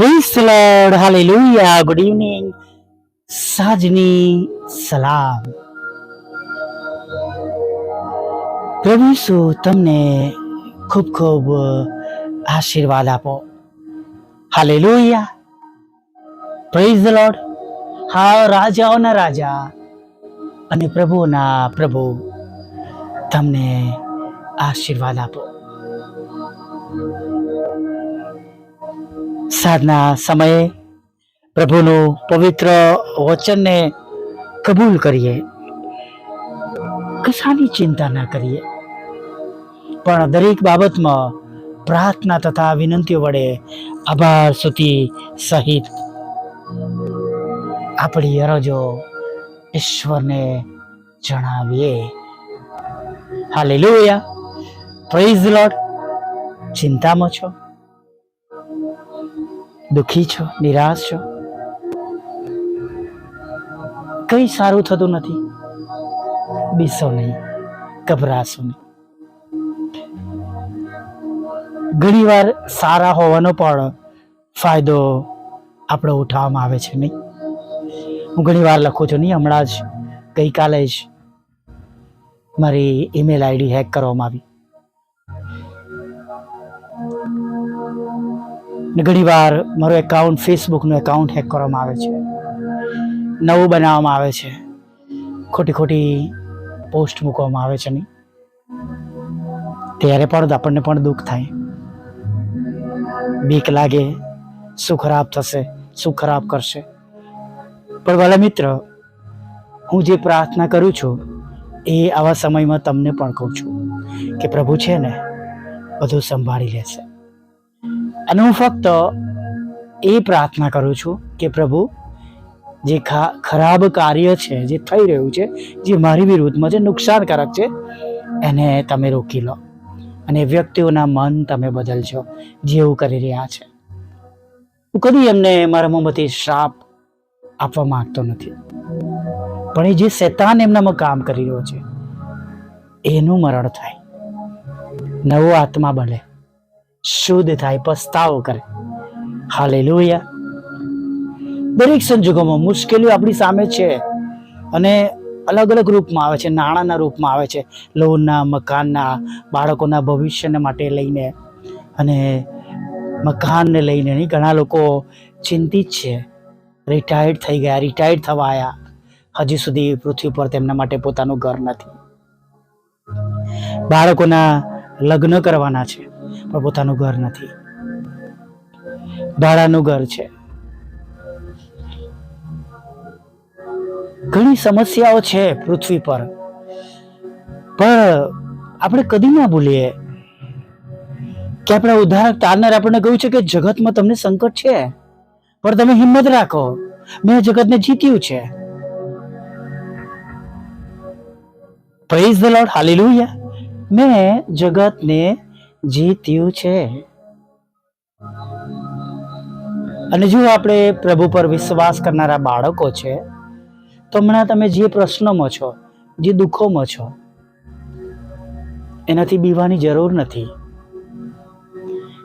Praise lord hallelujah good evening સાજની સલામ પ્રભુ શું તમને ખૂબ ખૂબ આશીર્વાદ આપો. હાલેલુયા પ્રેઝ લોર્ડ હા, રાજાઓના રાજા અને પ્રભુના પ્રભુ તમને આશીર્વાદ આપો. સાધના સમયે પ્રભુનું પવિત્ર વચનને કબૂલ કરીએ. કશાની ચિંતા ના કરીએ. પણ દરેક બાબતમાં પ્રાર્થના તથા વિનંતીઓ વડે આભાર સુધી સહિત આપણી અરજો ઈશ્વરને જણાવીએ. હાલેલુયા. પ્રેઝ લોટ ચિંતામાં છો? દુઃખી છો? નિરાશ છો? કઈ સારું થતું નથી. બીસો નહીં. ગભરાશો નહીં. ઘણીવાર સારા હોવાનો પણ ફાયદો આપણો ઉઠાવવામાં આવે છે નહીં. હું ઘણી વાર લખું છું નહીં. હમણાં જ ગઈકાલે જ મારી ઈમેલ આઈડી હેક કરવામાં આવી. ને ઘણીવાર મારું એકાઉન્ટ ફેસબુકનું એકાઉન્ટ હેક કરવામાં આવે છે. નવું બનાવવામાં આવે છે. ખોટી ખોટી પોસ્ટ મૂકવામાં આવે છે નહીં ત્યારે પણ આપણને પણ દુઃખ થાય. બીક લાગે. શું ખરાબ થશે? શું ખરાબ કરશે? પણ વાલા મિત્ર, હું જે પ્રાર્થના કરું છું, એ આવા સમયમાં તમને પણ કહું છું કે પ્રભુ છે ને, બધું સંભાળી લેશે. અને હું ફક્ત એ પ્રાર્થના કરું છું કે પ્રભુ, જે ખા- ખરાબ કાર્ય છે, જે થઈ રહ્યું છે, જે મારી વિરુદ્ધમાં જે નુકસાનકારક છે, એને તમે રોકી લો. અને વ્યક્તિઓના મન તમે બદલજો જેવું કરી રહ્યા છે. હું કદી એમને મારા મોંમાંથી શ્રાપ આપવા માંગતો નથી. પણ એ જે શેતાન એમનામાં કામ કરી રહ્યો છે, એનું મરણ થાય. નવો આત્મા બને. શુદ્ધ થાય, પસ્તાવો કરે. હાલેલુયા. દરેક સંજોગોમાં મુશ્કેલીઓ આપણી સામે છે અને અલગ અલગ રૂપમાં આવે છે, નાણાંના રૂપમાં આવે છે, લોનના, મકાનના, બાળકોના ભવિષ્યને માટે લઈને અને મકાનને લઈને નહીં, ઘણા લોકો ચિંતિત છે. રિટાયર્ડ થઈ ગયા, રિટાયર્ડ થવા આવ્યા હજી સુધી પૃથ્વી પર તેમના માટે પોતાનું ઘર નથી. બાળકોના લગ્ન કરવાના છે. પણ પોતાનું ઘર નથી. ભાડાનું ઘર છે. ઘણી સમસ્યાઓ છે પૃથ્વી પર. પણ આપણે કદી ના ભૂલીએ કે આપણે ઉદાહરણ તારનાર આપણને કહ્યું છે કે જગતમાં તમને સંકટ છે. પણ તમે હિંમત રાખો. મેં જગતને જીત્યું છે. પ્રેઝ ધ લોર્ડ હાલેલુયા મેં જગતને જીત્યું છે. અને જો આપણે પ્રભુ પર વિશ્વાસ કરનારા બાળકો છે, તો હમણાં તમે જે પ્રશ્નોમાં છો, જે દુઃખોમાં છો, એનાથી બીવાની જરૂર નથી.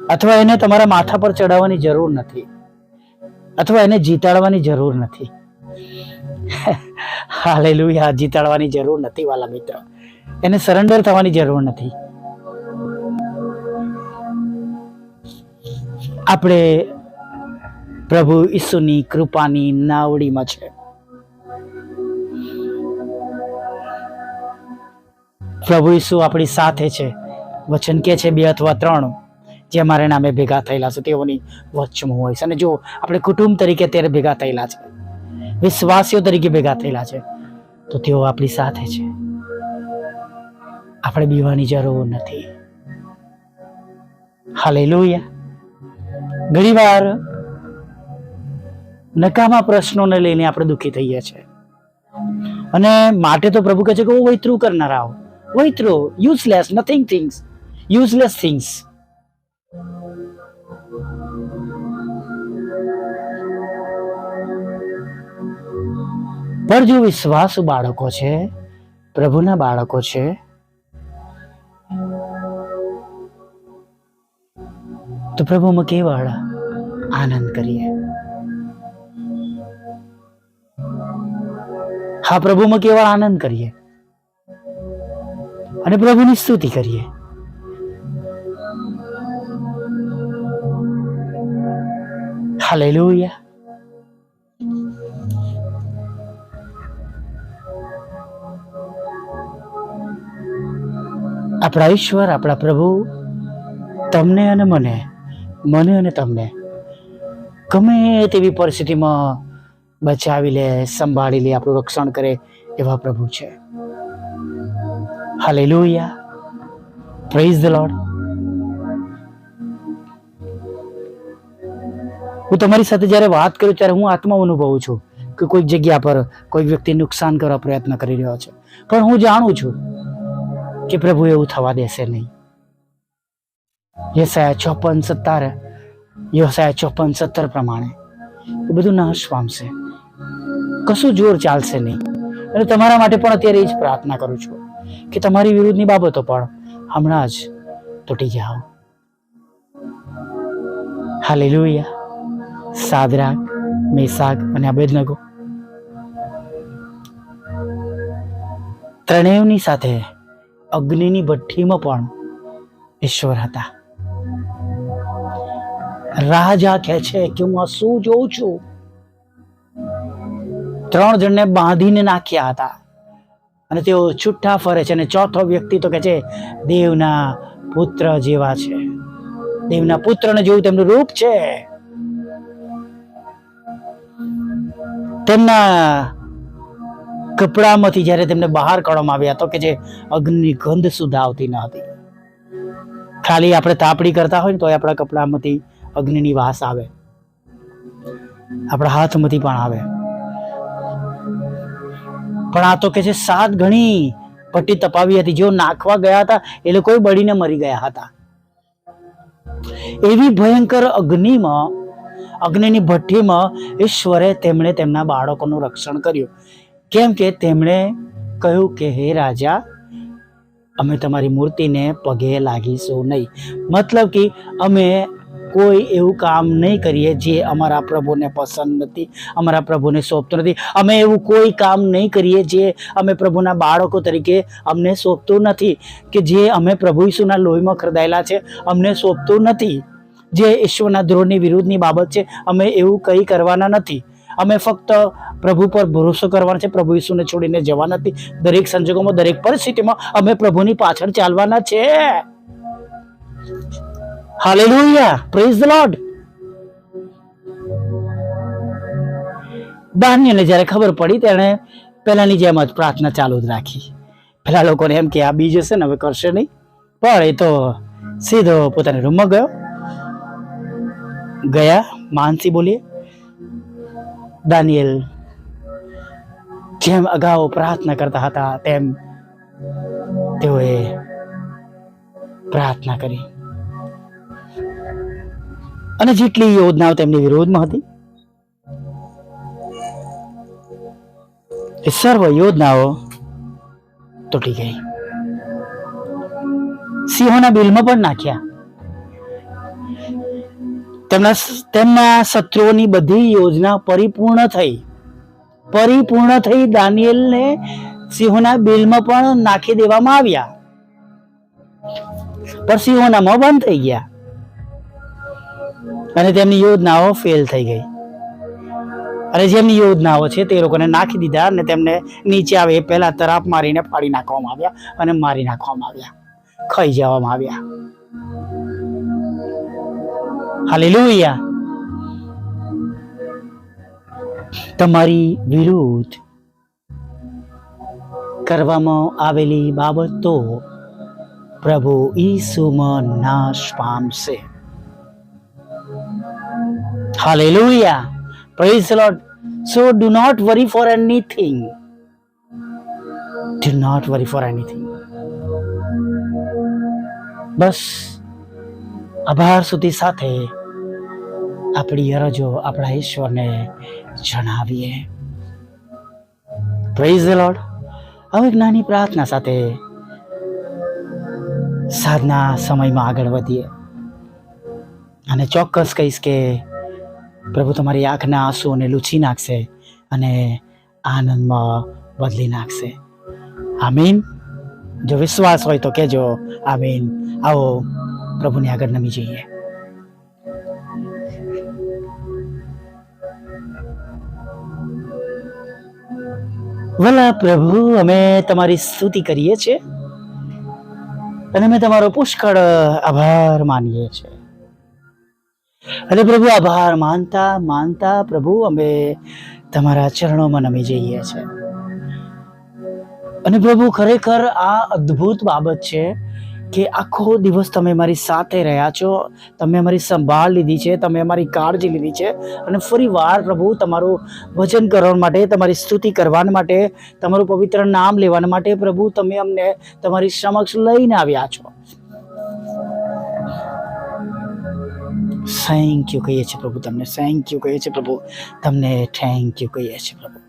અથવા એને તમારા માથા પર ચડાવવાની જરૂર નથી. અથવા એને જીતાડવાની જરૂર નથી. હાલેલુયા, જીતાડવાની જરૂર નથી વાલા મિત્ર. એને સરેન્ડર થવાની જરૂર નથી. આપણે પ્રભુ ઈસુની કૃપાની નાવડીમાં છે. પ્રભુ ઈસુ આપણી સાથે છે. વચન કે છે બે અથવા ત્રણ, જે અમારા નામે ભેગા થયેલા છે. તેઓની વચમાં હોય છે. અને જો આપણે કુટુંબ તરીકે ત્યારે ભેગા થયેલા છે. વિશ્વાસીઓ તરીકે ભેગા થયેલા છે. તો તેઓ આપણી સાથે છે. આપણે બીવાની જરૂર નથી. હાલેલુયા. ઘણીવાર નકામા પ્રશ્નોને લઈને આપણે દુઃખી થઈએ છીએ અને માટે તો પ્રભુ કહે છે કે હું વૈતરું કરનારાઓ વૈતરું useless nothing things useless things પર જો વિશ્વાસુ બાળકો છે, પ્રભુના બાળકો છે તો પ્રભુમાં કેવાળા આનંદ કરીએ. હા પ્રભુમાં કેવળ આનંદ કરીએ. અને પ્રભુની સ્તુતિ કરીએ. હાલેલુયા. આપણા ઈશ્વર, આપણા પ્રભુ, તમને અને મને મને અને તમને. ગમે તેવી પરિસ્થિતિમાં બચાવી લે, સંભાળી લે, આપણું રક્ષણ કરે એવા પ્રભુ છે. હાલેલુયા પ્રેઝ ધ લોર્ડ હું તમારી સાથે જ્યારે વાત કરું ત્યારે હું આત્મા અનુભવું છું કે કોઈક જગ્યા પર કોઈ વ્યક્તિ નુકસાન કરવા પ્રયત્ન કરી રહ્યો છે. પણ હું જાણું છું કે પ્રભુ એવું થવા દેશે નહીં. યસાયા ચોપન સત્તર યસાયા ચોપન સત્તર પ્રમાણે એ બધું નાશ પામશે કશું જોર ચાલશે નહીં અને તમારા માટે પણ અત્યારે એ જ પ્રાર્થના કરું છું કે તમારી વિરુદ્ધની બાબતો પણ હમણાં જ તૂટી જાઓ હાલેલુયા સાદરા મેસાગ અને અબેદનગો ત્રણેયની સાથે અગ્નિની ભઠ્ઠીમાં પણ ઈશ્વર હતા રાજા કહે છે કે હું આ શું જોઉં છું? ત્રણ જણને બાંધીને નાખ્યા હતા. અને તેઓ છૂટા ફરે છે અને ચોથો વ્યક્તિ તો કે છે, દેવના પુત્ર જેવા છે. દેવના પુત્રને જેવું તેમનું રૂપ છે. તેમના કપડામાંથી જ્યારે તેમને બહાર કાઢવામાં આવ્યા તો કે જે અગ્નિની ગંધ સુધા આવતી ન હતી. ખાલી આપણે તાપડી કરતા હોય ને તો આપણા કપડામાંથી અગ્નિની વાસ આવે. આપણા હાથમાંથી પણ આવે. પણ આ તો કે છે સાત ઘણી પટ્ટી તપાવી હતી. જેઓ નાખવા ગયા હતા, એ લોકો બળીને મરી ગયા હતા. એવી ભયંકર અગ્નિમાં, અગ્નિની ભઠ્ઠીમાં ઈશ્વરે તેમણે તેમના બાળકોનું રક્ષણ કર્યું. કેમ કે તેમણે કહ્યું કે, હે રાજા, અમે તમારી મૂર્તિને પગે લાગીશું નહીં. મતલબ કે અમે કોઈ એવું કામ નહીં કરીએ જે અમારા પ્રભુને પસંદ નથી, અમારા પ્રભુને સોંપતું નથી. અમે એવું કોઈ કામ નહીં કરીએ જે અમે પ્રભુના બાળકો તરીકે અમને સોંપતું નથી, કે જે અમે પ્રભુ ઈસુના લોહીમાં ખરદાયેલા છે, અમને સોંપતું નથી. જે ઈશ્વરના દ્રોહની વિરુદ્ધની બાબત છે, અમે એવું કંઈ કરવાના નથી. અમે ફક્ત પ્રભુ પર ભરોસો કરવાનો છે, પ્રભુ ઈસુને છોડીને જવાના નથી. દરેક સંજોગોમાં, દરેક પરિસ્થિતિમાં અમે પ્રભુની પાછળ ચાલવાના છે. હાલેલુયા પ્રેઝ ધ લોર્ડ દાનિયલને જ્યારે ખબર પડી, તેણે પહેલાંની જેમ જ પ્રાર્થના ચાલુ જ રાખી. પેલા લોકોને એમ કે, આ બીજ હશે ને, હવે કરશે નહીં. પણ એ તો સીધો પોતાના રૂમમાં ગયો. ગયા, માનસી બોલીએ, દાનિયેલ, જેમ અગાઉ પ્રાર્થના કરતા હતા, તેમ તેઓએ પ્રાર્થના કરી. અને જેટલી યોજનાઓ તેમની વિરોધમાં હતી. એ સર્વ યોજનાઓ તૂટી ગઈ. સિંહોના બિલમાં પણ નાખ્યા. તેમના તેમના શત્રુઓની બધી યોજના પરિપૂર્ણ થઈ. પરિપૂર્ણ થઈ દાનિયેલને સિંહોના બિલમાં પણ નાખી દેવામાં આવ્યા. પણ સિંહોના મોં બંધ થઈ ગયા. અને તેમની યોજનાઓ ફેલ થઈ ગઈ. અને જેમની યોજનાઓ છે તે લોકોને નાખી દીધા અને તેમને નીચે આવે એ પહેલા તરાપ મારીને ફાડી નાખવામાં આવ્યા અને મારી નાખવામાં આવ્યા. ખાઈ જવામાં આવ્યા. હાલેલુયા તમારી વિરુદ્ધ કરવામાં આવેલી બાબતો પ્રભુ ઈસુમાં નાશ પામશે. Hallelujah the lord so do not worry for anything. Do not worry for anything બસ, આભાર સુધી સાથે આપણી અરજો આપણા ઈશ્વરને જણાવીએ. પ્રેઝ ધ લોર્ડ હવે એક નાની પ્રાર્થના સાથે સાધના સમયમાં આગળ વધીએ. અને ચોક્કસ કહીશ કે પ્રભુ તમારી આંખના આંસુઓને લૂછી નાખશે અને આનંદમાં બદલી નાખશે. આમીન. જો વિશ્વાસ હોય તો કહેજો, આમીન. આવો, પ્રભુની આગળ નમી જઈએ. વલા પ્રભુ, અમે તમારી સ્તુતિ કરીએ છીએ અને અમે તમારો પુષ્કળ આભાર માનીએ છીએ. અને પ્રભુ આભાર. માનતા માનતા પ્રભુ અમે તમારા ચરણોમાં નમી જઈએ છીએ અને પ્રભુ ખરેખર આ અદ્ભુત બાબત છે કે આખો દિવસ તમે મારી સાથે રહ્યા છો. તમે અમારી સંભાળ લીધી છે. તમે અમારી કાળજી લીધી છે. અને ફરી વાર પ્રભુ તમારું ભજન કરવા માટે, તમારી સ્તુતિ કરવા માટે, તમારું પવિત્ર નામ લેવા માટે પ્રભુ તમે અમને તમારી સમક્ષ લઈને આવ્યા છો. થેન્ક યુ કહીએ છીએ પ્રભુ તમને થેન્ક યુ કહીએ છીએ પ્રભુ તમને થેન્ક યુ કહીએ છીએ પ્રભુ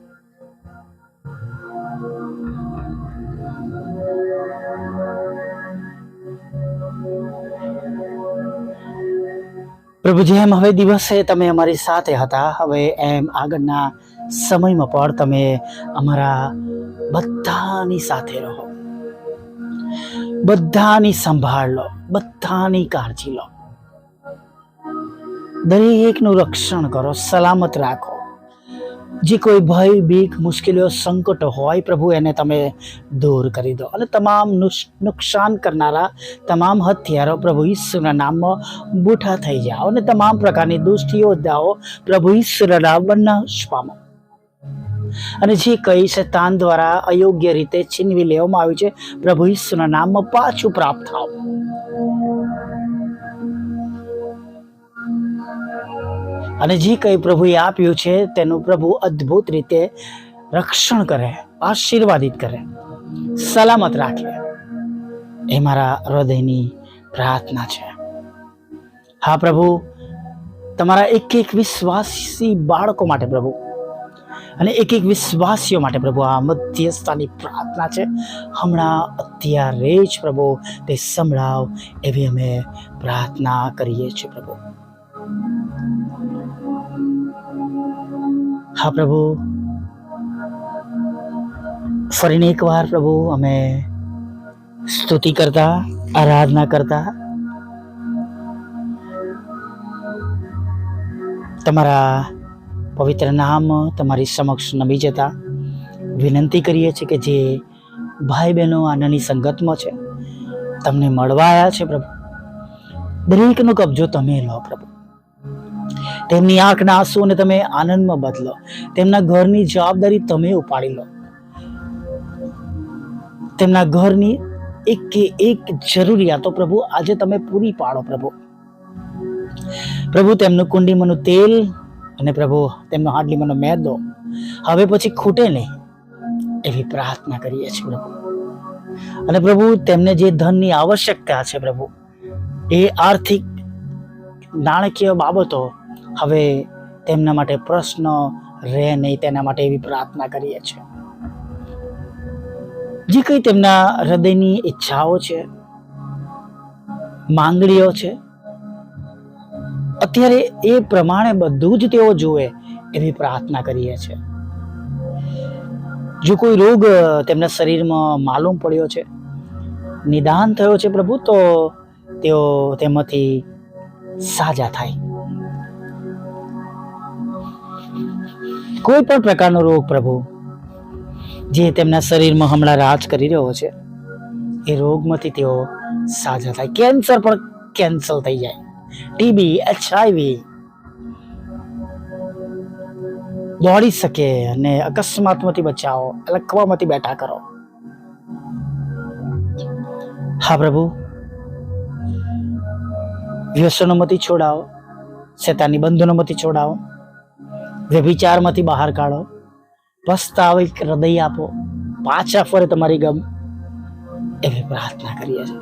પ્રભુ જેમ હવે દિવસે તમે અમારી સાથે હતા. હવે એમ આગળના સમયમાં પણ તમે અમારા બધાની સાથે રહો. બધાની સંભાળ લો. બધાની કાળજી લો. દરેકનું રક્ષણ કરો, સલામત રાખો. જે કોઈ ભય, બીક, મુશ્કેલીઓ, સંકટો હોય પ્રભુ, એને તમે દૂર કરી દો. અને તમામ નુકસાન કરનારા, તમામ હથિયારો પ્રભુ ઈશ્વરના નામમાં બૂઠા થઈ જાઓ અને તમામ પ્રકારની દુષ્ટ યોદ્ધાઓ પ્રભુ ઈશ્વરના નામમાં નાશ પામો અને જે કઈ શૈતાન દ્વારા અયોગ્ય રીતે છીનવી લેવામાં આવ્યું છે, પ્રભુ ઈશ્વરના નામમાં પાછું પ્રાપ્ત થાવ અને જે કંઈ પ્રભુએ આપ્યું છે, તેનું પ્રભુ અદ્ભુત રીતે રક્ષણ કરે, આશીર્વાદિત કરે, સલામત રાખે. એ મારા હૃદયની પ્રાર્થના છે. હા પ્રભુ, તમારા એક એક વિશ્વાસી બાળકો માટે પ્રભુ અને એક એક વિશ્વાસીઓ માટે પ્રભુ આ મધ્યસ્થાની પ્રાર્થના છે. હમણાં અત્યારે જ પ્રભુ તે સંભળાવ એવી અમે પ્રાર્થના કરીએ છીએ પ્રભુ. હા, પ્રભુ. ફરીને એકવાર, પ્રભુ, અમે સ્તુતિ કરતા, આરાધના કરતા. તમારા પવિત્ર નામ તમારી સમક્ષ નમી જતા વિનંતી કરીએ છીએ કે જે ભાઈ બહેનો આનાની સંગતમાં છે, તમને મળવા આવ્યા છે, પ્રભુ. દરેકનો કબજો તમે લો, પ્રભુ. તેમની આંખના આંસુઓને તમે આનંદમાં બદલો. તેમના ઘરની જવાબદારી તમે ઉપાડી લો. તેમના ઘરની એક કે એક જરૂરિયાતો પ્રભુ, આજે તમે પૂરી પાડો પ્રભુ. પ્રભુ, તેમનું કુંડીમાંનું તેલ અને પ્રભુ, તેમનો હાડલીમાંનો મેદો. હવે પછી ખૂટે નહીં એવી પ્રાર્થના કરીએ છીએ પ્રભુ. અને પ્રભુ, તેમને જે ધનની આવશ્યકતા છે પ્રભુ, એ આર્થિક, નાણાકીય બાબતો હવે તેમના માટે પ્રશ્ન રહે નહીં, તેના માટે એવી પ્રાર્થના કરીએ છીએ. જે કંઈ તેમના હૃદયની ઈચ્છાઓ છે, માંગણીઓ છે, અત્યારે એ પ્રમાણે બધું જ તેઓ જુએ એવી પ્રાર્થના કરીએ છીએ. જો કોઈ રોગ તેમના શરીરમાં માલુમ પડ્યો છે, નિદાન થયો છે પ્રભુ, તો તેઓ તેમાંથી સાજા થાય. કોઈ પણ પ્રકારનો રોગ પ્રભુ, જે તેમના શરીરમાં હમણાં રાજ કરી રહ્યો છે, એ રોગમાંથી તેઓ સાજા થાય. કેન્સર પણ કેન્સલ થઈ જાય. ટીબી એચઆઈવી દોડી શકે અને અકસ્માતમાંથી બચાવો લખવામાંથી બેઠા કરો. હા પ્રભુ. વ્યસનોમાંથી છોડાવો શેતાની બંધનોમાંથી છોડાવો. વ્યભિચારમાંથી બહાર કાઢો. પસ્તાવિક હૃદય આપો. પાછા ફરે તમારી ગમ. એવી પ્રાર્થના કરીએ છીએ.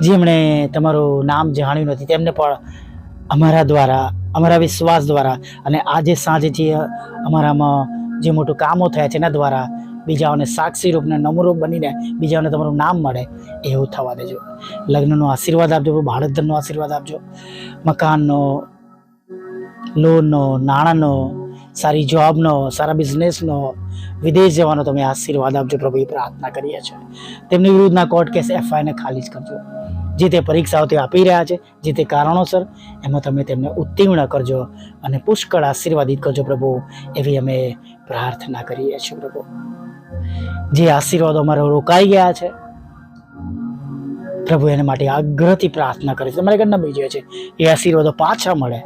જેમણે તમારું નામ જાણ્યું નથી, તેમને પણ અમારા દ્વારા, અમારા વિશ્વાસ દ્વારા અને આજે સાંજે જે અમારામાં જે મોટું કામો થયા છે, એના દ્વારા બીજાઓને સાક્ષી રૂપને નમરૂપ બનીને બીજાઓને તમારું નામ મળે, એવું થવા દેજો. લગ્નનો આશીર્વાદ આપજો બાળક આશીર્વાદ આપજો. મકાનનો લોનનો, નાણાંનો, સારી જોબનો, સારા બિઝનેસનો, વિદેશ જવાનો તમે આશીર્વાદ આપજો પ્રભુ, એ પ્રાર્થના કરીએ છીએ. તેમની વિરુદ્ધના કોર્ટ કેસ એફઆઈને ખાલી જ કરજો. જે તે પરીક્ષાઓ તે આપી રહ્યા છે, જે તે કારણોસર, એમાં તમે તેમને ઉત્તીર્ણ કરજો અને પુષ્કળ આશીર્વાદિત કરજો પ્રભુ, એવી અમે પ્રાર્થના કરીએ છીએ પ્રભુ. જે આશીર્વાદો અમારા રોકાઈ ગયા છે, પ્રભુ એને માટે આગ્રહથી પ્રાર્થના કરે છે. તમારે ઘરના બીજે છે, એ આશીર્વાદો પાછા મળે.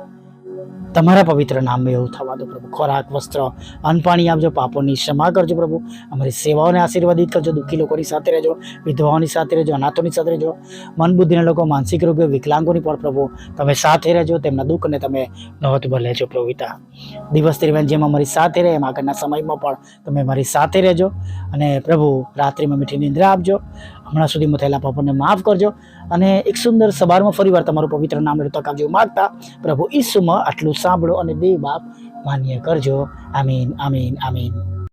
તમારા પવિત્ર નામે એવું થવા દો પ્રભુ. ખોરાક, વસ્ત્ર, અન્ન પાણી આપજો, પાપોની ક્ષમા કરજો પ્રભુ. અમારી સેવાઓને આશીર્વાદિત કરજો, દુઃખી લોકોની સાથે રહેજો, વિધવાઓની સાથે રહેજો, અનાથોની સાથે રહેજો. મન બુદ્ધિના લોકો, માનસિક રોગો વિકલાંગોની પણ પ્રભુ, તમે સાથે રહેજો, તેમના દુઃખને તમે નોંધમાં લેજો પ્રભુ દિવસ દરમિયાન જેમ અમારી સાથે રહે, એમ આગળના સમયમાં પણ તમે મારી સાથે રહેજો અને પ્રભુ, રાત્રિમાં મીઠી નિંદ્રા આપજો. હમણાં સુધીમાં થયેલા પાપોને માફ કરજો અને એક સુંદર સવારમાં ફરીવાર તમારું પવિત્ર નામ લેતો કાજો માગતા પ્રભુ ઈસુમાં આટલું સાંભળો અને દેવ બાપ માન્ય કરજો. આમીન આમીન આમીન.